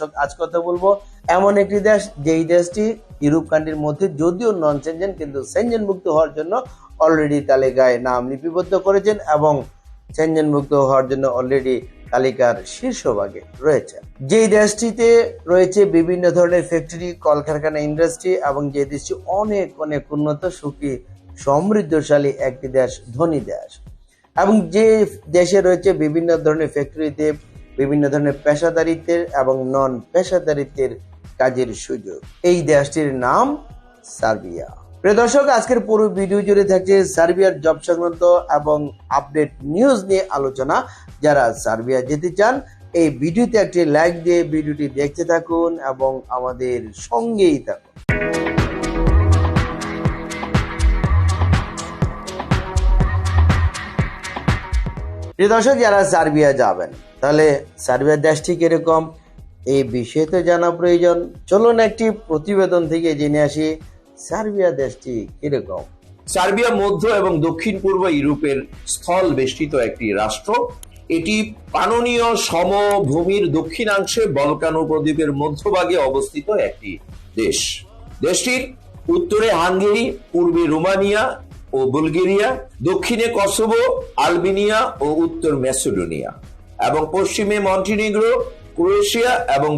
দর্শক আজ কথা বলব। এমন একটি দেশ, যেই দেশটি ইউরোপ কান্ট্রির মধ্যে যদিও নন সেনজেন কিন্তু সেনজেন মুক্ত হওয়ার জন্য অলরেডি তালিকায় নাম লিপিবদ্ধ করেছেন এবং সেনজেন মুক্ত হওয়ার জন্য অলরেডি তালিকার শীর্ষভাগে রয়েছে। যেই দেশটিতে রয়েছে বিভিন্ন ধরনের ফ্যাক্টরি কলকারখানা ইন্ডাস্ট্রি এবং যে দেশটি অনেক অনেক উন্নত, সুখী, সমৃদ্ধশালী একটি দেশ, ধনী দেশ। এবং যে দেশে রয়েছে বিভিন্ন ধরনের ফ্যাক্টরিতে বিভিন্ন ধরনের পেশাদারিত্বের এবং নন পেশাদারিত্বের কাজের সুযোগ। এই দেশটির নাম সার্বিয়া। প্রিয় দর্শক, আজকের পুরো ভিডিও জুড়ে থাকছে সার্বিয়ার জব সংক্রান্ত এবং আপডেট নিউজ নিয়ে আলোচনা। যারা সার্বিয়া যেতে চান, এই ভিডিওতে একটি লাইক দিয়ে ভিডিওটি দেখতে থাকুন এবং আমাদের সঙ্গেই থাকুন। প্রিয় দর্শক, যারা সার্বিয়া যাবেন, তাহলে সার্বিয়া দেশটি কীরকম এই বিষয়ে তো জানা প্রয়োজন। চলুন একটি প্রতিবেদন থেকে জেনে আসি সার্বিয়া দেশটি কীরকম সার্বিয়া মধ্য এবং দক্ষিণ পূর্ব ইউরোপের স্থল বেষ্টিত একটি রাষ্ট্র। এটি পাননীয় সমভূমির দক্ষিণাংশে বলকান উপদ্বীপের মধ্যভাগে অবস্থিত একটি দেশ। দেশটির উত্তরে হাঙ্গেরি, পূর্বে রোমানিয়া ও বুলগেরিয়া দক্ষিণে কসোভো আলবেনিয়া ও উত্তর ম্যাসেডোনিয়া এবং পশ্চিমে মন্টিনিগ্রো ক্রোয়েশিয়া এবং